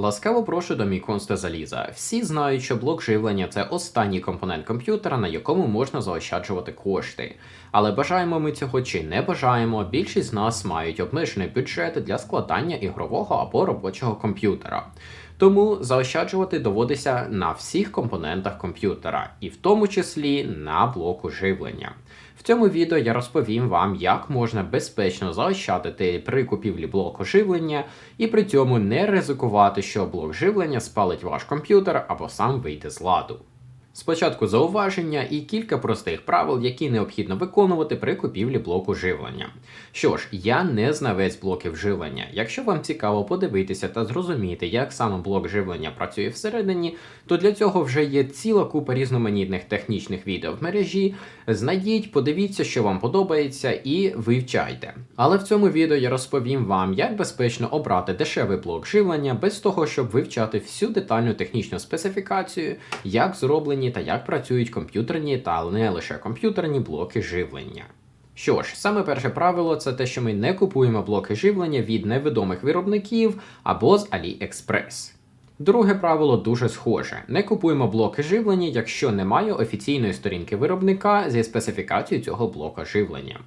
Ласкаво прошу до мій конста заліза. Всі знають, що блок живлення це останній компонент комп'ютера, на якому можна заощаджувати кошти. Але бажаємо ми цього чи не бажаємо, більшість з нас мають обмежений бюджет для складання ігрового або робочого комп'ютера. Тому заощаджувати доводиться на всіх компонентах комп'ютера, і в тому числі на блоку живлення. В цьому відео я розповім вам, як можна безпечно заощадити при купівлі блоку живлення і при цьому не ризикувати, що блок живлення спалить ваш комп'ютер або сам вийде з ладу. Спочатку зауваження і кілька простих правил, які необхідно виконувати при купівлі блоку живлення. Що ж, я не знавець блоків живлення. Якщо вам цікаво подивитися та зрозуміти, як саме блок живлення працює всередині, то для цього вже є ціла купа різноманітних технічних відео в мережі. Знайдіть, подивіться, що вам подобається, і вивчайте. Але в цьому відео я розповім вам, як безпечно обрати дешевий блок живлення без того, щоб вивчати всю детальну технічну специфікацію, як зроблені та як працюють комп'ютерні та не лише комп'ютерні блоки живлення. Що ж, саме перше правило це те, що ми не купуємо блоки живлення від невідомих виробників або з AliExpress. Друге правило дуже схоже: не купуємо блоки живлення, якщо немає офіційної сторінки виробника зі специфікацією цього блока живлення.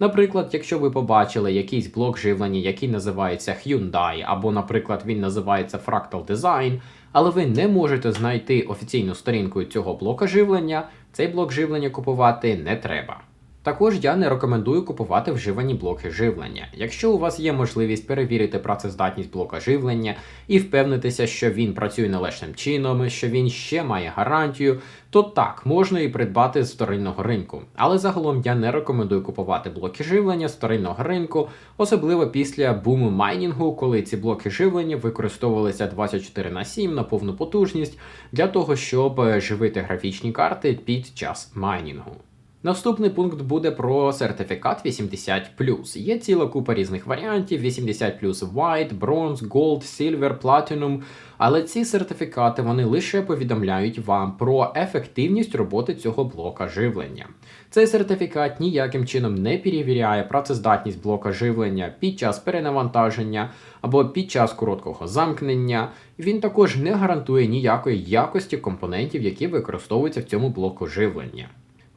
Наприклад, якщо ви побачили якийсь блок живлення, який називається Hyundai, або, наприклад, він називається Fractal Design, але ви не можете знайти офіційну сторінку цього блока живлення, цей блок живлення купувати не треба. Також я не рекомендую купувати вживані блоки живлення. Якщо у вас є можливість перевірити працездатність блока живлення і впевнитися, що він працює належним чином, що він ще має гарантію, то так можна і придбати з вторинного ринку. Але загалом я не рекомендую купувати блоки живлення з вторинного ринку, особливо після буму майнінгу, коли ці блоки живлення використовувалися 24 на 7 на повну потужність для того, щоб живити графічні карти під час майнінгу. Наступний пункт буде про сертифікат 80. Є ціла купа різних варіантів: 80 White, Bronze, Gold, Silver, Platinum. Але ці сертифікати вони лише повідомляють вам про ефективність роботи цього блока живлення. Цей сертифікат ніяким чином не перевіряє працездатність блока живлення під час перенавантаження або під час короткого замкнення. Він також не гарантує ніякої якості компонентів, які використовуються в цьому блоку живлення.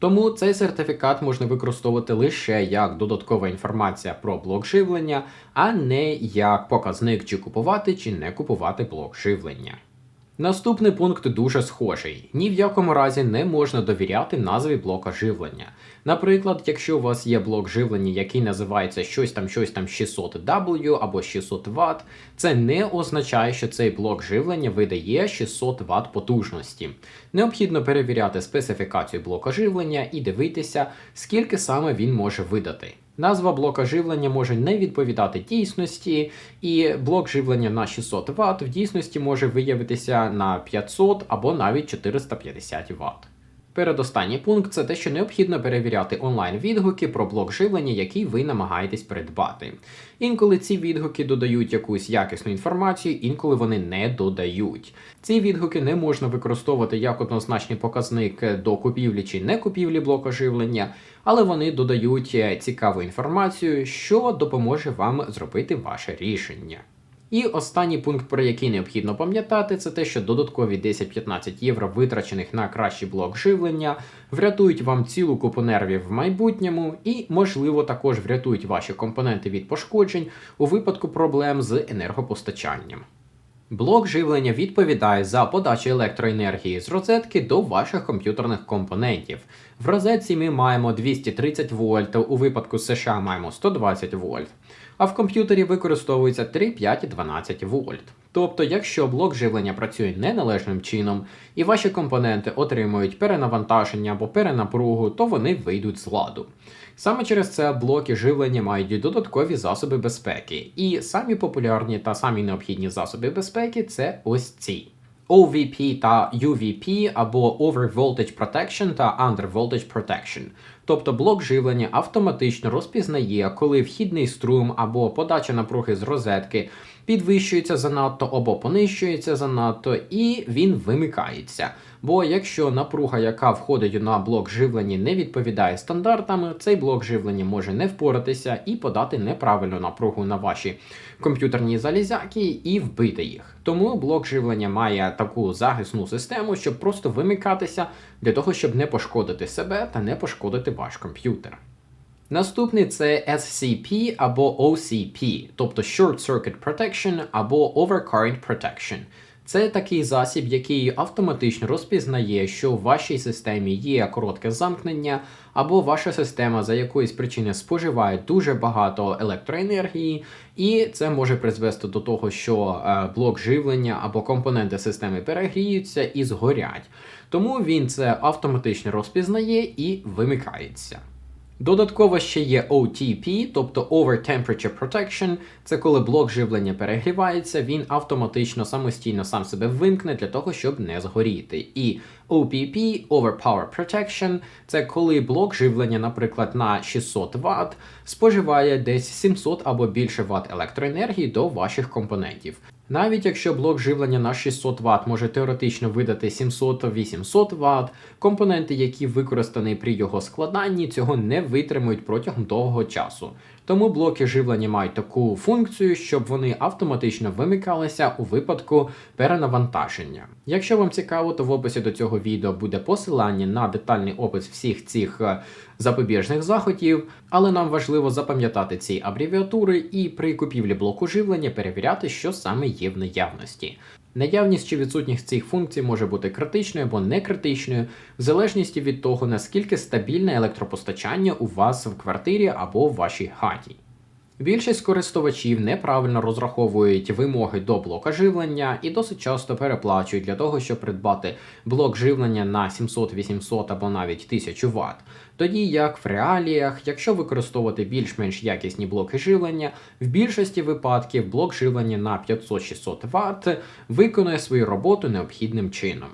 Тому цей сертифікат можна використовувати лише як додаткова інформація про блок живлення, а не як показник, чи купувати чи не купувати блок живлення. Наступний пункт дуже схожий: ні в якому разі не можна довіряти назві блока живлення. Наприклад, якщо у вас є блок живлення, який називається щось там щось там 600W або 600 Вт, це не означає, що цей блок живлення видає 600 Вт потужності. Необхідно перевіряти специфікацію блока живлення і дивитися, скільки саме він може видати. Назва блока живлення може не відповідати дійсності, і блок живлення на 600 Вт в дійсності може виявитися на 500 або навіть 450 Вт. Передостанній пункт це те, що необхідно перевіряти онлайн-відгуки про блок живлення, який ви намагаєтесь придбати. Інколи ці відгуки додають якусь якісну інформацію, інколи вони не додають. Ці відгуки не можна використовувати як однозначний показник до купівлі чи не купівлі блока живлення, але вони додають цікаву інформацію, що допоможе вам зробити ваше рішення. І останній пункт, про який необхідно пам'ятати, це те, що додаткові 10-15 євро, витрачених на кращий блок живлення, врятують вам цілу купу нервів в майбутньому, і, можливо, також врятують ваші компоненти від пошкоджень у випадку проблем з енергопостачанням. Блок живлення відповідає за подачу електроенергії з розетки до ваших комп'ютерних компонентів. В розетці ми маємо 230 вольт, у випадку США маємо 120 вольт, а в комп'ютері використовується 3, 5 і 12 вольт. Тобто, якщо блок живлення працює неналежним чином і ваші компоненти отримують перенавантаження або перенапругу, то вони вийдуть з ладу. Саме через це блоки живлення мають додаткові засоби безпеки. І самі популярні та самі необхідні засоби безпеки це ось ці. OVP та UVP або Over Voltage Protection та Under Voltage Protection. Тобто блок живлення автоматично розпізнає, коли вхідний струм або подача напруги з розетки підвищується занадто або понищується занадто, і він вимикається. Бо якщо напруга, яка входить на блок живлення, не відповідає стандартам, цей блок живлення може не впоратися і подати неправильну напругу на ваші комп'ютерні залізяки і вбити їх. Тому блок живлення має таку захисну систему, щоб просто вимикатися для того, щоб не пошкодити себе та не пошкодити ваш комп'ютер. Наступний це SCP або OCP, тобто Short Circuit Protection або Overcurrent Protection. Це такий засіб, який автоматично розпізнає, що в вашій системі є коротке замкнення, або ваша система за якоїсь причини споживає дуже багато електроенергії, і це може призвести до того, що е, блок живлення або компоненти системи перегріються і згорять. Тому він це автоматично розпізнає і вимикається. Додатково ще є OTP, тобто Over Temperature Protection. Це коли блок живлення перегрівається, він автоматично самостійно сам себе вимкне для того, щоб не згоріти. І OPP Over Power Protection це коли блок живлення, наприклад, на 600 Вт споживає десь 700 або більше Вт електроенергії до ваших компонентів. Навіть якщо блок живлення на 600 Вт може теоретично видати 700-800 Вт, компоненти, які використані при його складанні, цього не витримують протягом довгого часу. Тому блоки живлення мають таку функцію, щоб вони автоматично вимикалися у випадку перенавантаження. Якщо вам цікаво, то в описі до цього відео буде посилання на детальний опис всіх цих е, запобіжних заходів, але нам важливо запам'ятати ці абревіатури і при купівлі блоку живлення перевіряти, що саме є в наявності. Наявність чи відсутність цих функцій може бути критичною або не критичною, в залежності від того, наскільки стабільне електропостачання у вас в квартирі або в вашій хаті. Більшість користувачів неправильно розраховують вимоги до блока живлення і досить часто переплачують для того, щоб придбати блок живлення на 700-800 або навіть 1000 Вт. Тоді як в реаліях, якщо використовувати більш-менш якісні блоки живлення, в більшості випадків блок живлення на 500-600 Вт виконує свою роботу необхідним чином.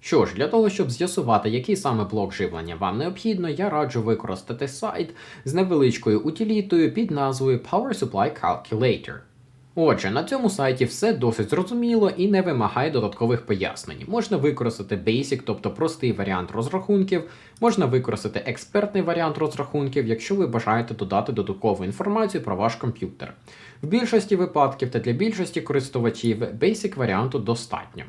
Що ж, для того, щоб з'ясувати, який саме блок живлення вам необхідно, я раджу використати сайт з невеличкою утилітою під назвою Power Supply Calculator. Отже, на цьому сайті все досить зрозуміло і не вимагає додаткових пояснень. Можна використати Basic, тобто простий варіант розрахунків, можна використати експертний варіант розрахунків, якщо ви бажаєте додати додаткову інформацію про ваш комп'ютер. В більшості випадків та для більшості користувачів Basic варіанту достатньо.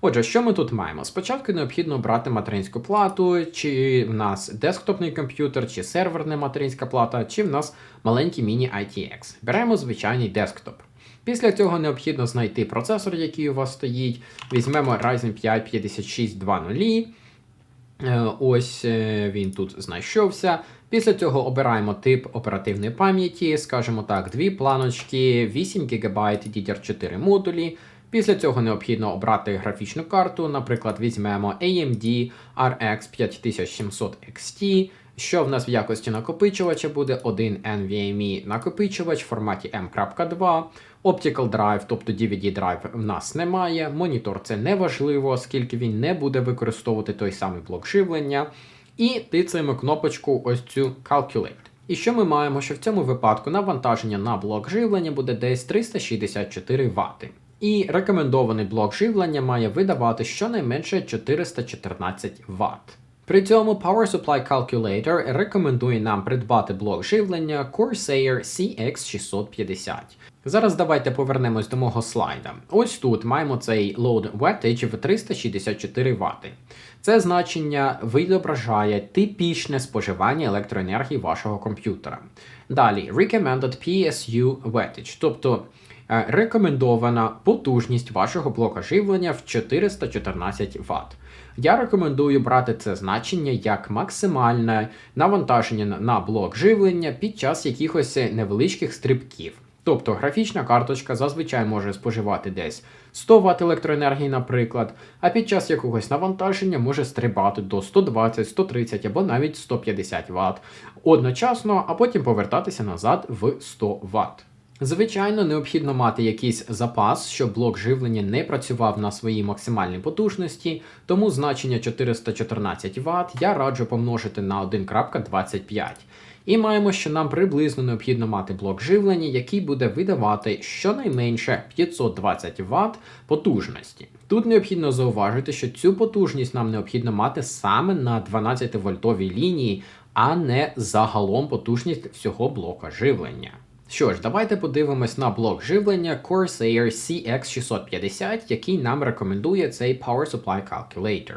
Отже, що ми тут маємо? Спочатку необхідно обрати материнську плату, чи в нас десктопний комп'ютер, чи серверна материнська плата, чи в нас маленький міні-ITX. Беремо звичайний десктоп. Після цього необхідно знайти процесор, який у вас стоїть. Візьмемо Ryzen 5 5620. Ось е, він тут знайшовся. Після цього обираємо тип оперативної пам'яті, скажімо так, дві планочки, 8 ГБ DDR4 модулі. Після цього необхідно обрати графічну карту, наприклад, візьмемо AMD RX 5700 XT. Що в нас в якості накопичувача буде один NVMe накопичувач в форматі M.2, Optical Drive, тобто DVD Drive в нас немає. Монітор це не важливо, оскільки він не буде використовувати той самий блок живлення. І тицаємо кнопочку ось цю Calculate. І що ми маємо? Що в цьому випадку навантаження на блок живлення буде десь 364 Вт. І рекомендований блок живлення має видавати щонайменше 414 Вт. При цьому Power Supply Calculator рекомендує нам придбати блок живлення Corsair CX650. Зараз давайте повернемось до мого слайда. Ось тут маємо цей load wattage в 364 Вт. Це значення відображає типічне споживання електроенергії вашого комп'ютера. Далі Recommended PSU wattage, тобто рекомендована потужність вашого блока живлення в 414 Вт. Я рекомендую брати це значення як максимальне навантаження на блок живлення під час якихось невеличких стрибків. Тобто графічна карточка зазвичай може споживати десь 100 Вт електроенергії, наприклад, а під час якогось навантаження може стрибати до 120, 130 або навіть 150 Вт одночасно, а потім повертатися назад в 100 Вт. Звичайно, необхідно мати якийсь запас, щоб блок живлення не працював на своїй максимальній потужності, тому значення 414 Вт я раджу помножити на 1.25. І маємо, що нам приблизно необхідно мати блок живлення, який буде видавати щонайменше 520 Вт потужності. Тут необхідно зауважити, що цю потужність нам необхідно мати саме на 12 вольтовій лінії, а не загалом потужність всього блока живлення. Що ж, давайте подивимось на блок живлення Corsair CX650, який нам рекомендує цей Power Supply Calculator.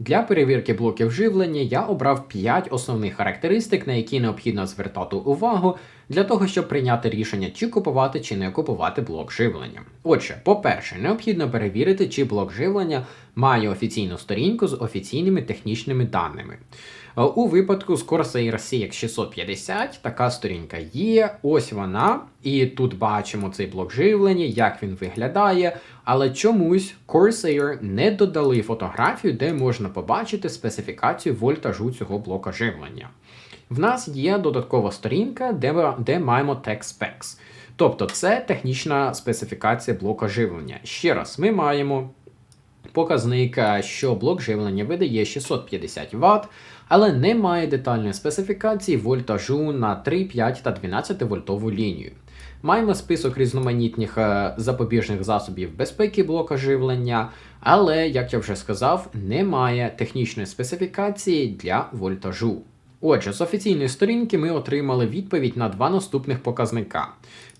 Для перевірки блоків живлення я обрав 5 основних характеристик, на які необхідно звертати увагу для того, щоб прийняти рішення, чи купувати чи не купувати блок живлення. Отже, по-перше, необхідно перевірити, чи блок живлення має офіційну сторінку з офіційними технічними даними. Е, у випадку з Corsair CX650 така сторінка є. Ось вона. І тут бачимо цей блок живлення, як він виглядає. Але чомусь Corsair не додали фотографію, де можна побачити специфікацію вольтажу цього блока живлення. В нас є додаткова сторінка, де, де маємо Tech Specs. Тобто це технічна специфікація блока живлення. Ще раз, ми маємо показник, що блок живлення видає 650 Вт, але не має детальної специфікації вольтажу на 3, 5 та 12 вольтову лінію. Маємо список різноманітних е, запобіжних засобів безпеки блока живлення, але, як я вже сказав, немає технічної специфікації для вольтажу. Отже, з офіційної сторінки ми отримали відповідь на два наступних показника.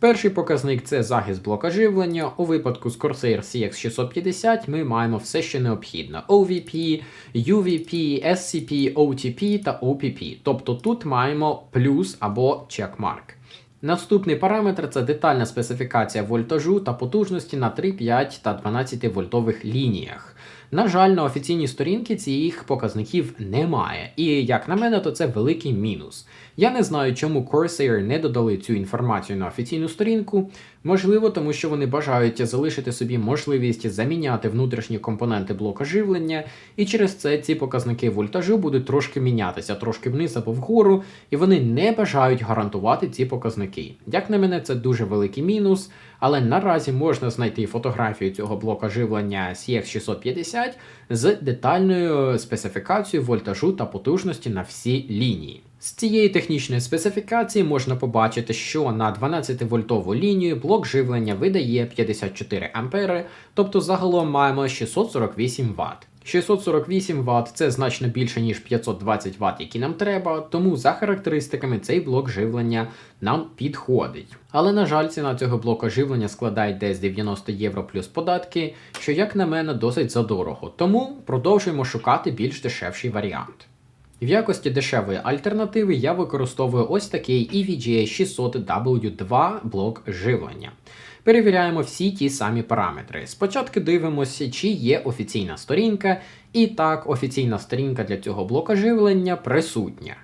Перший показник це захист блока живлення. У випадку з Corsair CX650 ми маємо все, що необхідно: OVP, UVP, SCP, OTP та OPP. Тобто тут маємо плюс або чекмарк. Наступний параметр це детальна специфікація вольтажу та потужності на 3, 5 та 12 вольтових лініях. На жаль, на офіційній сторінці цих показників немає. І як на мене, то це великий мінус. Я не знаю, чому Corsair не додали цю інформацію на офіційну сторінку. Можливо, тому що вони бажають залишити собі можливість заміняти внутрішні компоненти блока живлення, і через це ці показники вольтажу будуть трошки мінятися, трошки вниз або вгору, і вони не бажають гарантувати ці показники. Як на мене, це дуже великий мінус, але наразі можна знайти фотографію цього блока живлення CX650 з детальною специфікацією вольтажу та потужності на всі лінії. З цієї технічної специфікації можна побачити, що на 12 вольтову лінію блок живлення видає 54 А, тобто загалом маємо 648 Вт. 648 Вт це значно більше, ніж 520 Вт, які нам треба, тому за характеристиками цей блок живлення нам підходить. Але, на жаль, ціна цього блока живлення складає десь 90 євро плюс податки, що, як на мене, досить задорого. Тому продовжуємо шукати більш дешевший варіант. В якості дешевої альтернативи я використовую ось такий EVGA 600W2 блок живлення. Перевіряємо всі ті самі параметри. Спочатку дивимося, чи є офіційна сторінка, і так, офіційна сторінка для цього блока живлення присутня.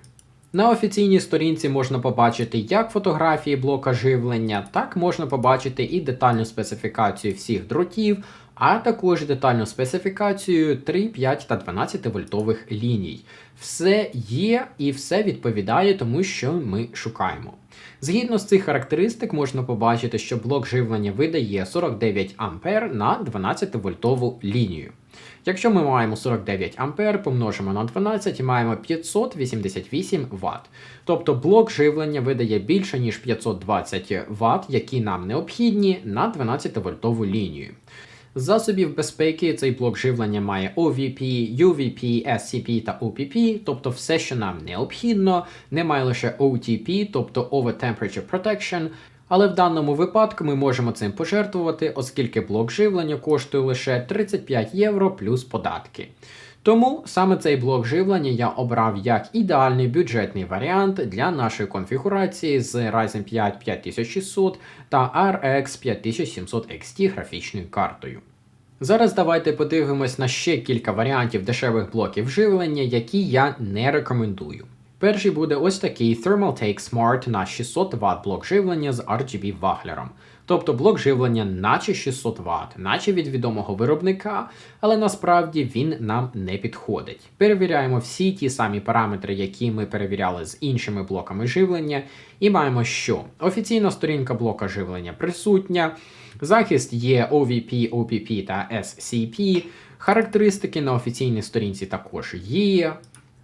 На офіційній сторінці можна побачити як фотографії блока живлення, так можна побачити і детальну специфікацію всіх дротів, а також детальну специфікацію 3, 5 та 12 вольтових ліній. Все є і все відповідає тому, що ми шукаємо. Згідно з цих характеристик, можна побачити, що блок живлення видає 49 А на 12 вольтову лінію. Якщо ми маємо 49 А, помножимо на 12 і маємо 588 Вт. Тобто блок живлення видає більше, ніж 520 Вт, які нам необхідні на 12 вольтову лінію. Засобів безпеки цей блок живлення має OVP, UVP, SCP та OPP, тобто все, що нам необхідно, немає лише OTP, тобто Over Temperature Protection. Але в даному випадку ми можемо цим пожертвувати, оскільки блок живлення коштує лише 35 євро плюс податки. Тому саме цей блок живлення я обрав як ідеальний бюджетний варіант для нашої конфігурації з Ryzen 5 5600 та RX 5700 XT графічною картою. Зараз давайте подивимось на ще кілька варіантів дешевих блоків живлення, які я не рекомендую. Перший буде ось такий Thermaltake Smart на 600 Вт блок живлення з RGB ваглером. Тобто блок живлення наче 600 Вт, наче від відомого виробника, але насправді він нам не підходить. Перевіряємо всі ті самі параметри, які ми перевіряли з іншими блоками живлення, і маємо, що офіційна сторінка блока живлення присутня, захист є OVP, OPP та SCP, характеристики на офіційній сторінці також є.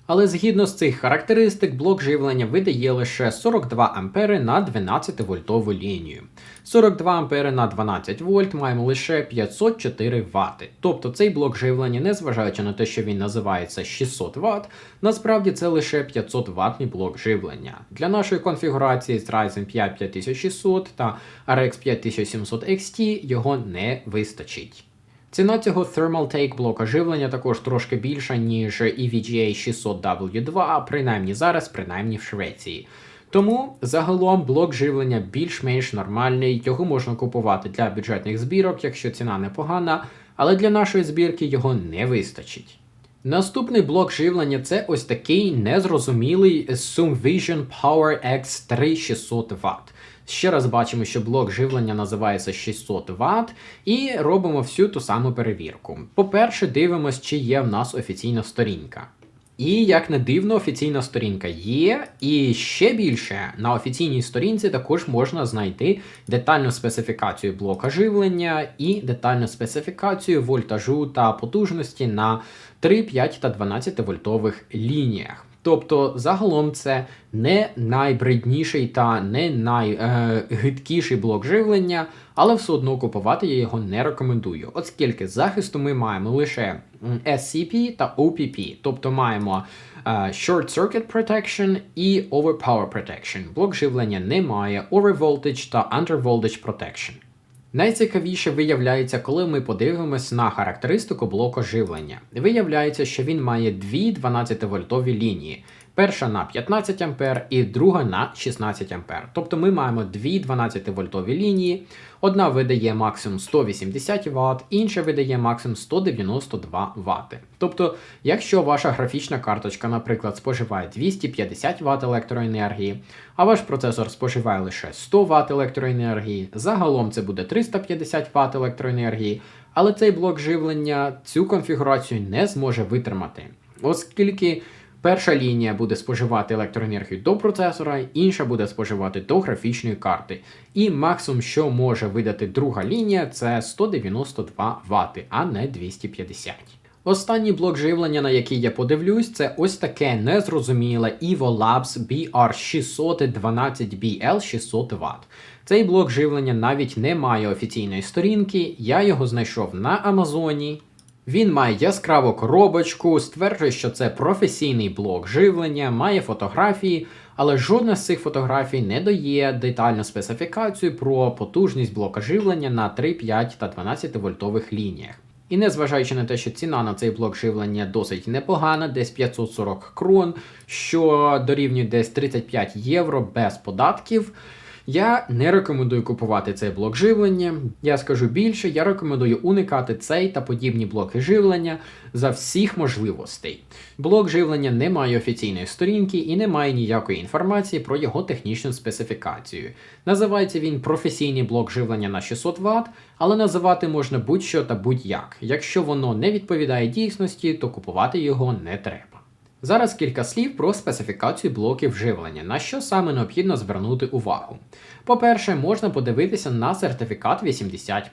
Але згідно з цих характеристик, блок живлення видає лише 42 ампери на 12 вольтову лінію. 42 ампери на 12 вольт маємо лише 504 Вт. Тобто цей блок живлення, незважаючи на те, що він називається 600 Вт, насправді це лише 500 ватний блок живлення. Для нашої конфігурації з Ryzen 5 5600 та RX 5700 XT його не вистачить. Ціна цього Thermaltake блока живлення також трошки більша, ніж EVGA 600W2, принаймні зараз, принаймні в Швеції. Тому загалом блок живлення більш-менш нормальний, його можна купувати для бюджетних збірок, якщо ціна непогана, але для нашої збірки його не вистачить. Наступний блок живлення це ось такий незрозумілий Sumvision Power X 3600 Вт. Ще раз бачимо, що блок живлення називається 600 Вт, і робимо всю ту саму перевірку. По-перше, дивимось, чи є в нас офіційна сторінка. І як не дивно, офіційна сторінка є, і ще більше на офіційній сторінці також можна знайти детальну специфікацію блока живлення і детальну специфікацію вольтажу та потужності на 3, 5 та 12 вольтових лініях. Тобто, загалом це не найбридніший та не найгидкіший блок живлення, але все одно купувати я його не рекомендую, оскільки захисту ми маємо лише SCP та OPP, тобто маємо е, Short Circuit Protection і Overpower Protection. Блок живлення не має Overvoltage та Undervoltage Protection. Найцікавіше виявляється, коли ми подивимось на характеристику блоку живлення. Виявляється, що він має дві 12-вольтові лінії. Перша на 15 А і друга на 16 А. Тобто ми маємо дві 12-вольтові лінії. Одна видає максимум 180 Вт, інша видає максимум 192 Вт. Тобто, якщо ваша графічна карточка, наприклад, споживає 250 Вт електроенергії, а ваш процесор споживає лише 100 Вт електроенергії, загалом це буде 350 Вт електроенергії, але цей блок живлення цю конфігурацію не зможе витримати, оскільки. Перша лінія буде споживати електроенергію до процесора, інша буде споживати до графічної карти. І максимум, що може видати друга лінія, це 192 Вт, а не 250. Останній блок живлення, на який я подивлюсь, це ось таке незрозуміле Evolabs BR612BL 600 Вт. Цей блок живлення навіть не має офіційної сторінки, я його знайшов на Амазоні. Він має яскраву коробочку, стверджує, що це професійний блок живлення, має фотографії, але жодна з цих фотографій не дає детальну специфікацію про потужність блока живлення на 3, 5 та 12 вольтових лініях. І незважаючи на те, що ціна на цей блок живлення досить непогана, десь 540 крон, що дорівнює десь 35 євро без податків. Я не рекомендую купувати цей блок живлення. Я скажу більше, я рекомендую уникати цей та подібні блоки живлення за всіх можливостей. Блок живлення не має офіційної сторінки і не має ніякої інформації про його технічну специфікацію. Називається він професійний блок живлення на 600 Вт, але називати можна будь-що та будь-як. Якщо воно не відповідає дійсності, то купувати його не треба. Зараз кілька слів про специфікацію блоків живлення, на що саме необхідно звернути увагу. По-перше, можна подивитися на сертифікат 80,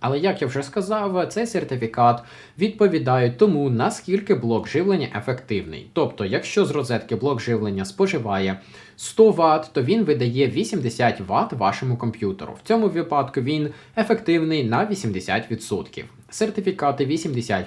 але як я вже сказав, цей сертифікат відповідає тому, наскільки блок живлення ефективний. Тобто, якщо з розетки блок живлення споживає 100 Вт, то він видає 80 Вт вашому комп'ютеру. В цьому випадку він ефективний на 80%. Сертифікати 80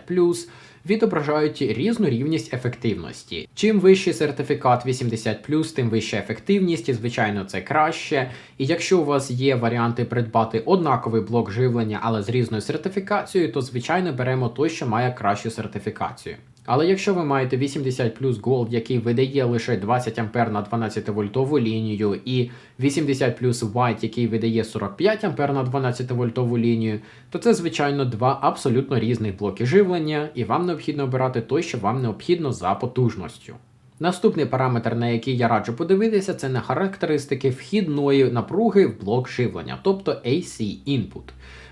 відображають різну рівність ефективності. Чим вищий сертифікат 80+, тим вища ефективність, і звичайно, це краще. І якщо у вас є варіанти придбати однаковий блок живлення, але з різною сертифікацією, то звичайно беремо той, що має кращу сертифікацію. Але якщо ви маєте 80 плюс Gold, який видає лише 20 А на 12 вольтову лінію, і 80 плюс White, який видає 45 А на 12 вольтову лінію, то це, звичайно, два абсолютно різних блоки живлення, і вам необхідно обирати той, що вам необхідно за потужністю. Наступний параметр, на який я раджу подивитися, це на характеристики вхідної напруги в блок живлення, тобто AC input.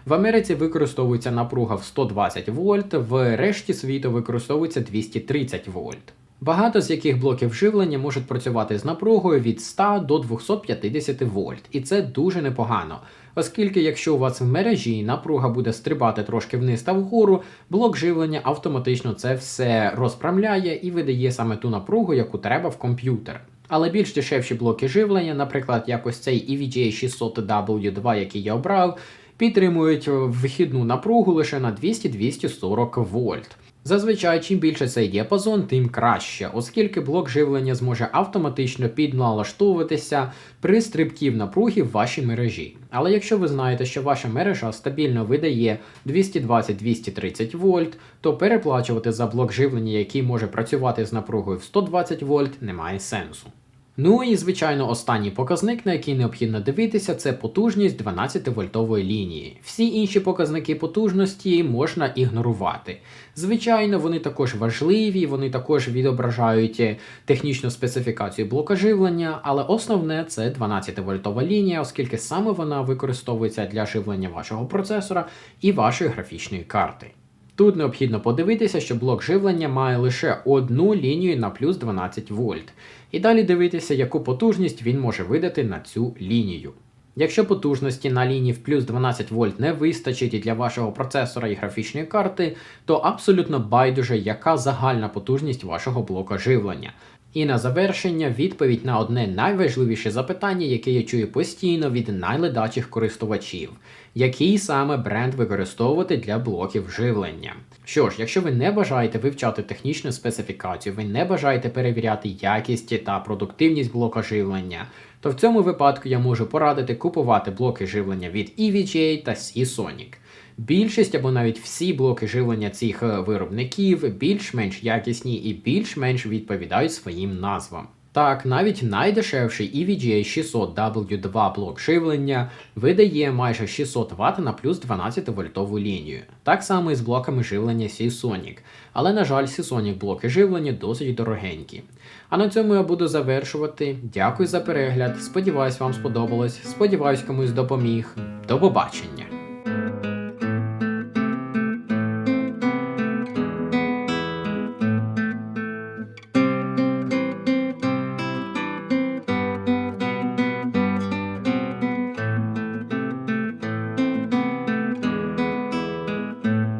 В Америці використовується напруга в 120 вольт, в решті світу використовується 230 вольт. Багато з яких блоків живлення можуть працювати з напругою від 100 до 250 вольт, і це дуже непогано. Оскільки, якщо у вас в мережі напруга буде стрибати трошки вниз та вгору, блок живлення автоматично це все розправляє і видає саме ту напругу, яку треба в комп'ютер. Але більш дешевші блоки живлення, наприклад, якось цей EVGA 600W2, який я обрав, підтримують вихідну напругу лише на 200-240 вольт. Зазвичай, чим більше цей діапазон, тим краще, оскільки блок живлення зможе автоматично підналаштовуватися при стрибків напруги в вашій мережі. Але якщо ви знаєте, що ваша мережа стабільно видає 220-230 вольт, то переплачувати за блок живлення, який може працювати з напругою в 120 вольт, немає сенсу. Ну і звичайно, останній показник, на який необхідно дивитися, це потужність 12-вольтової лінії. Всі інші показники потужності можна ігнорувати. Звичайно, вони також важливі, вони також відображають е, технічну специфікацію блока живлення, але основне це 12-вольтова лінія, оскільки саме вона використовується для живлення вашого процесора і вашої графічної карти. Тут необхідно подивитися, що блок живлення має лише одну лінію на плюс 12 вольт, і далі дивитися, яку потужність він може видати на цю лінію. Якщо потужності на лінії в плюс 12 вольт не вистачить і для вашого процесора і графічної карти, то абсолютно байдуже, яка загальна потужність вашого блока живлення. І на завершення відповідь на одне найважливіше запитання, яке я чую постійно від найледачих користувачів: який саме бренд використовувати для блоків живлення? Що ж, якщо ви не бажаєте вивчати технічну специфікацію, ви не бажаєте перевіряти якість та продуктивність блока живлення, то в цьому випадку я можу порадити купувати блоки живлення від EVGA та Seasonic. Більшість або навіть всі блоки живлення цих е, виробників більш-менш якісні і більш-менш відповідають своїм назвам. Так, навіть найдешевший EVGA 600W2 блок живлення видає майже 600 Вт на плюс 12 вольтову лінію. Так само і з блоками живлення Seasonic. Але, на жаль, Seasonic блоки живлення досить дорогенькі. А на цьому я буду завершувати. Дякую за перегляд. Сподіваюсь, вам сподобалось. Сподіваюсь, комусь допоміг. До побачення!